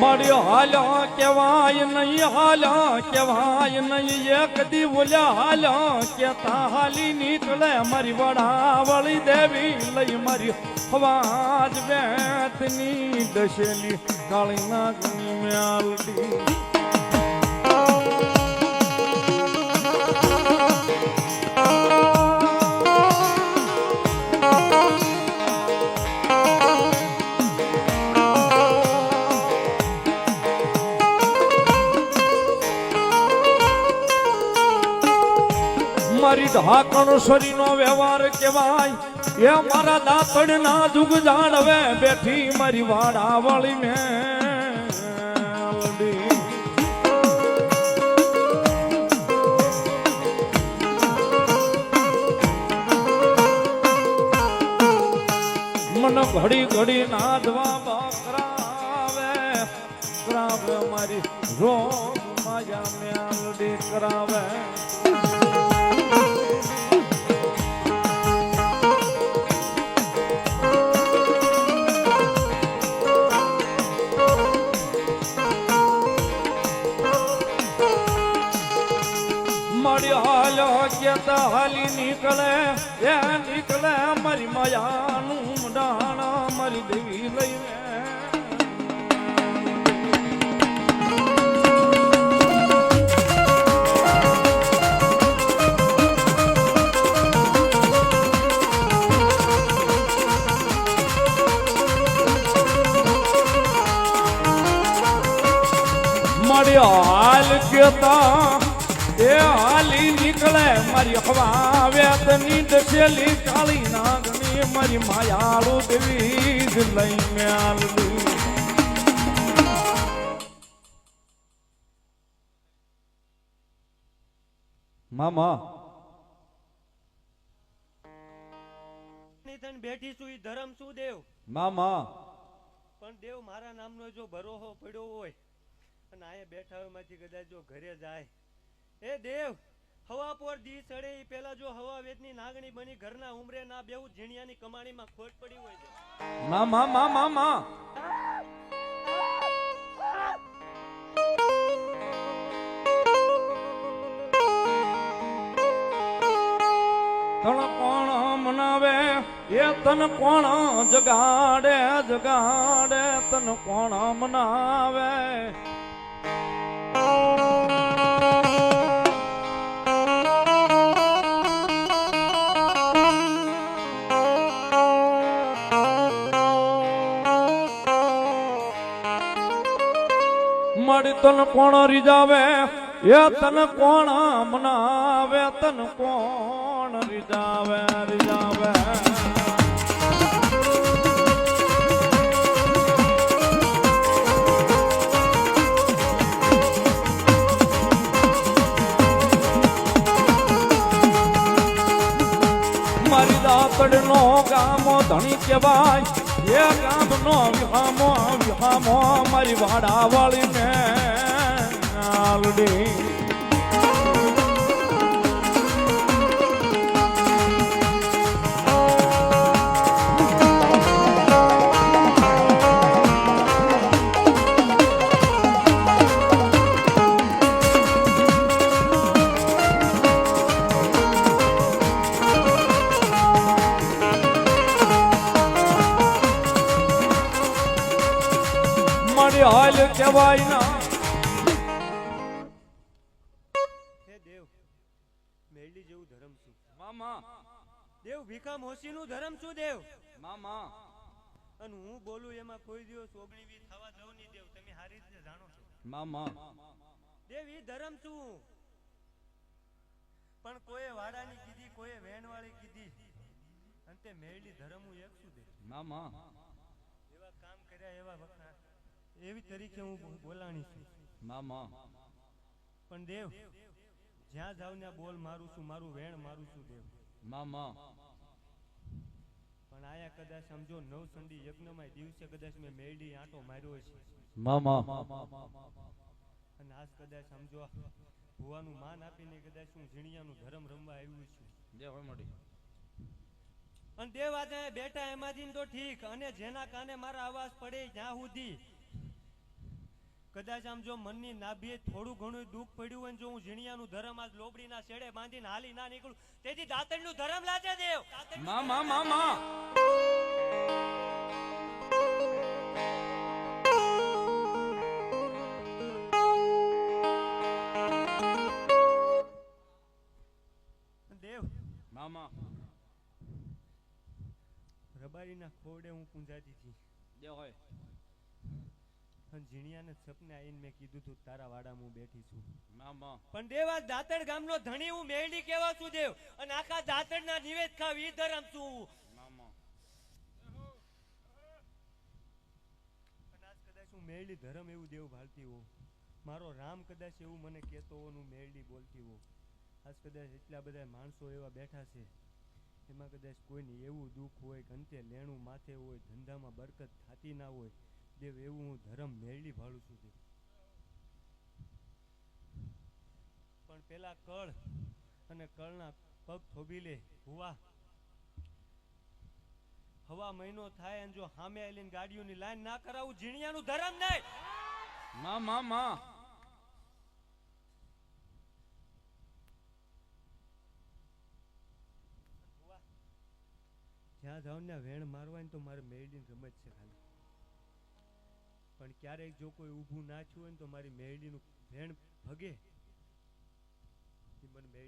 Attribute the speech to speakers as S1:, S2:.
S1: મળ્યો હાલો કેવાય નહીં, હાલો કેવાય નહીં. એક દી બોલ્યા, હાલો કેતા હાલી નીકળે મારી વડાવળી દેવી, લઈ મારી હવાજ વેતની દશેલી કાળી નાગની મ્યાલડી મારી ઢાકણ નો વ્યવહાર કેવાય એ મારા દાતડ ના જુગ જાણવે, બેઠી મારી વાડા વાળી મેલડી. મન ઘડી ઘડી નાદવા બકરાવે. કરાવે મારી રોગ માયા મેલડી કરાવે. હાલો નીકળે એ નીકળે મારી માયાનું ડાણ મારી દેવી લઈને હાલ કેતા એ હાલી નીકળે મારી હવા વેતની દશેલી કાળી નાગની મારી માયાળુ દેવી જ લઈ આલવી. મામા.
S2: ની બેઠી છું ઈ ધરમ શું દેવ?
S1: મામા.
S2: પણ દેવ મારા નામનો જો ભરોહો પડ્યો હોય અને અહીંયા બેઠા માંથી કદાચ જો ઘરે જાય. એ દેવ, હવા પર દી ચડે એ પેલા જો હવા વેદની નાગણી બની ઘરના ઉમરે ના બેવું ઝીણિયાની કમાણીમાં ખોટ પડી હોય છે.
S1: મામા મામા મામા તણ કોણ મનાવે? એ તન કોણ જગાડે જગાડે તન કોણ મનાવે? તન કોણ રીજાવે? એ તન કોણ મનાવે? તન કોણ રીજાવે? રીજાવે. મારી દાતડ નો ગામો ધણી કહેવાય. એ ગામ નો વિહામો વિહામો મારી વાડા વાળી ને આલડી મારી હાલ કહેવાય ના
S2: ધરમ શું?
S1: મામા.
S2: દેવ ભીખા મોસી નું ધર્મ શું દેવ?
S1: મામા.
S2: અને હું બોલું એમાં કોઈ દિવસ ઓગણી વી થવા દઉં નહીં દેવ. તમે સારી રીતે જાણો છો.
S1: મામા.
S2: દેવ ઈ ધર્મ શું? પણ કોઈએ વાડાની કીધી કોઈએ વેણવાળી કીધી. અને તે મેળલી ધરમ હું એક શું દેવ.
S1: મામા.
S2: એવા કામ કર્યા એવા વખણા. એવી તરીકે હું બોલાણી છું.
S1: મામા.
S2: પણ દેવ જ્યાં જાવ ત્યાં બોલ મારું છું મારું વેણ મારું છું દેવ.
S1: મામા.
S2: પણ આયા કદાચ સમજો નવ સંડી યજ્ઞમાં દિવસે કદાચ મેં મેરડી આંટો માર્યો છે.
S1: મામા.
S2: અને આજ કદાચ સમજો ભુવાનું માન આપીને કદાચ હું ઝીણિયાનું ધર્મ રમવા આવ્યું છું.
S1: દેવ મળી
S2: અને દેવ આજે બેઠા એમાંથી તો ઠીક. અને જેના કાને મારા અવાજ પડે જ્યાં સુધી કદાચ આમ જો મનની નાભીએ થોડું ઘણું દુઃખ પડ્યું હોય જો હું ઝીણિયાનું ધરમ આજ લોબડીના છેડે બાંધીને હાલી ના નીકળું તેથી દાતણનું ધરમ લાજે દેવ.
S1: મા મા મા મા.
S2: દેવ.
S1: મામા
S2: રબારીના ખોડે હું પૂંજાતી હતી
S1: દેવ હોય.
S2: અને ઝીણિયાને સપને આવીને મેં કીધું તું તારા વાડામાં હું બેઠી છું.
S1: મામા
S2: પણ દેવા દાતણ ગામનો ધણી હું મેળડી કેવા છું દેવ. અને આખા દાતણના નિવેદ ખાવ ઈ ધરમ છું હું.
S1: મામા
S2: કદાચ કદાચ હું મેળડી ધરમ એવું દેવ ભાળતી હો મારો રામ કદાચ એવું મને કહેતો હો હું મેળડી બોલતી હો આજ કદાચ એટલા બધા માણસો એવા બેઠા છે એમાં કદાચ કોઈને એવું દુઃખ હોય કે અંતે લેણું માથે હોય ધંધામાં બરકત થતી ના હોય દેવ એવું હું ધર્મ મેળવી ભાળું છું દેવ. પણ પેલા કળ અને કળના પગ થોભી લે હુવા હવા મહિનો થાય અને જો સામે આવીને ગાડીઓની લાઈન ના કરાવું ઝીણિયાનું ધર્મ નહીં.
S1: માં માં માં
S2: જ્યાં જાઉં ને વેણ મારવાની તો મારે મેળવીને રમત છે ખાલી. પણ ક્યારેક જો કોઈ ઊભું ના થયું હોય ને તો મારી મેળીનું વેણ ભગે. મને મેરડી